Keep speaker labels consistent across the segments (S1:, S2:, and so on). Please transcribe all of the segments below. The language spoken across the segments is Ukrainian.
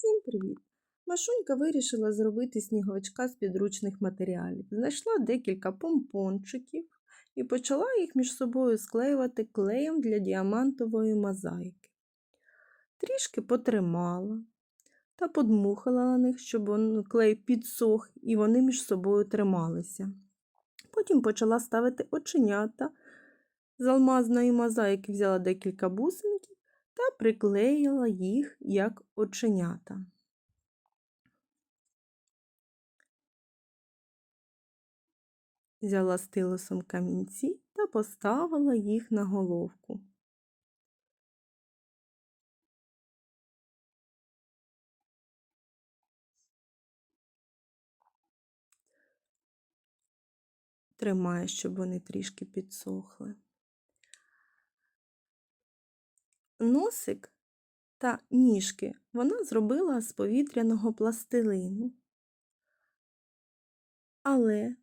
S1: Всім привіт! Машунька вирішила зробити сніговичка з підручних матеріалів. Знайшла декілька помпончиків і почала їх між собою склеювати клеєм для діамантової мозаїки. Трішки потримала та подмухала на них, щоб клей підсох і вони між собою трималися. Потім почала ставити оченята. З алмазної мозаїки взяла декілька бусинків та приклеїла їх як оченята. Взяла стилусом камінці та поставила їх на головку. Тримаю, щоб вони трішки підсохли. Носик та ніжки вона зробила з повітряного пластилину. Але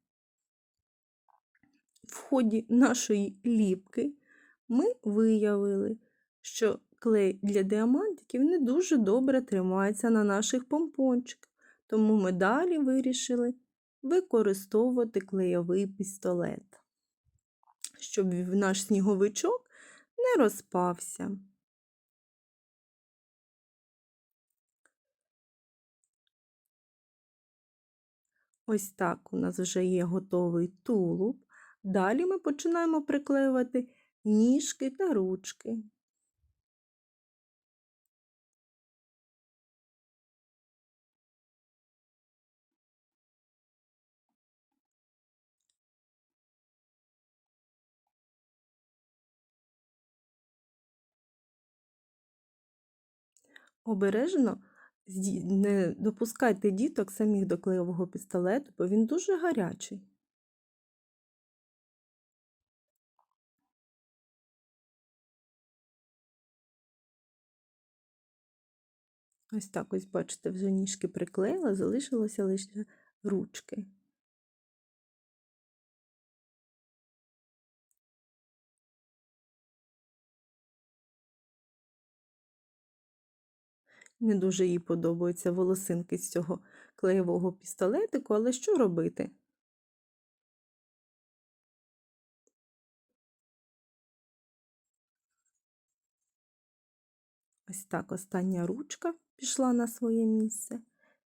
S1: в ході нашої ліпки ми виявили, що клей для діамантиків не дуже добре тримається на наших помпончиках, тому ми далі вирішили використовувати клейовий пістолет, щоб наш сніговичок не розпався. Ось так у нас вже є готовий тулуб. Далі ми починаємо приклеювати ніжки та ручки. Обережно не допускайте діток самих до клеєвого пістолету, бо він дуже гарячий. Ось так ось, бачите, вже ніжки приклеїла, залишилося лише ручки. Не дуже їй подобаються волосинки з цього клеєвого пістолетику, але що робити? Ось так остання ручка пішла на своє місце.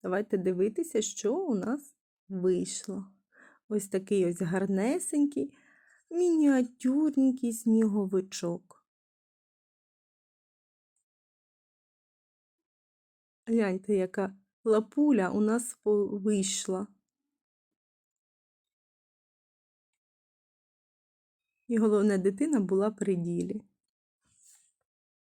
S1: Давайте дивитися, що у нас вийшло. Ось такий ось гарнесенький, мініатюрненький сніговичок. Гляньте, яка лапуля у нас вийшла. І головне, дитина була при ділі.